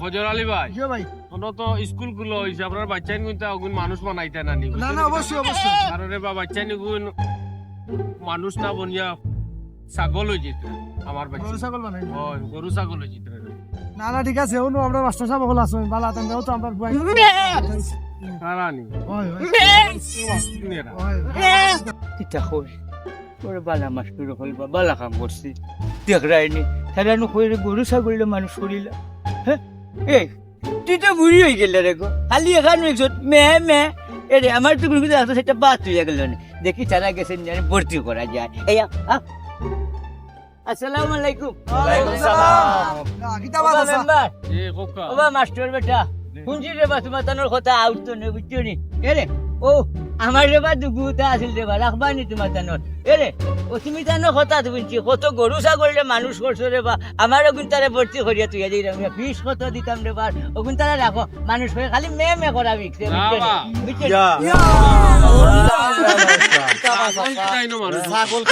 ফজর আলী ভাই। জিও ভাই। তোমরা তো স্কুলগুলো হইছে আপনার বাচ্চা নিগুন অগুন মানুষ বানাইতে না নি না না অবশ্যই অবশ্যই। কারণ বা বাচ্চা নিগুন মানুষ না বনিয়া ছাগল যেত আমার বাচ্চা। গরু ছাগল বানাই গরু ছাগল যেত না না ঠিক আছে অনু আমরা মাস্টার সাহেব হল আসো বালা তান তো আমরা বুয়াই কারানি ওই ওই নেরা ওই ওরে বালা মাছ করে বালা কাম করছি। দেখ রাইনি হেরানো কইরে গরু ছাগলে মানুষ করিলা। এই তুই তো বুড়ি হয়ে গেলে রে খালি এখানে একজন মে মে। এরে আমার তো কোনো কিছু সেটা বাদ হয়ে গেল দেখি তারা গেছেন জানি ভর্তি করা যায়। এই। আসসালামু আলাইকুম। ওয়ালাইকুম সালাম। আছে মেম্বার। কোকা ওবা মাস্টার বেটা। শুনছি রে বা তোমার তানোর কথা আউট তো নে বুঝছ নি? এরে ও আমার রে বা দুগুতা আছিল রে বা রাখবা নি তোমার তানোর এরে ও তুমি তানোর কথা তো বুঝছি কত গরু ছাগলে মানুষ করছ রে বা আমার ওগুন তারে ভর্তি করিয়া তুই যাই আমি ফিস কত দিতাম রে বা ওগুন তারা রাখো মানুষ করে খালি মে মে করা? বুঝছ ছাগল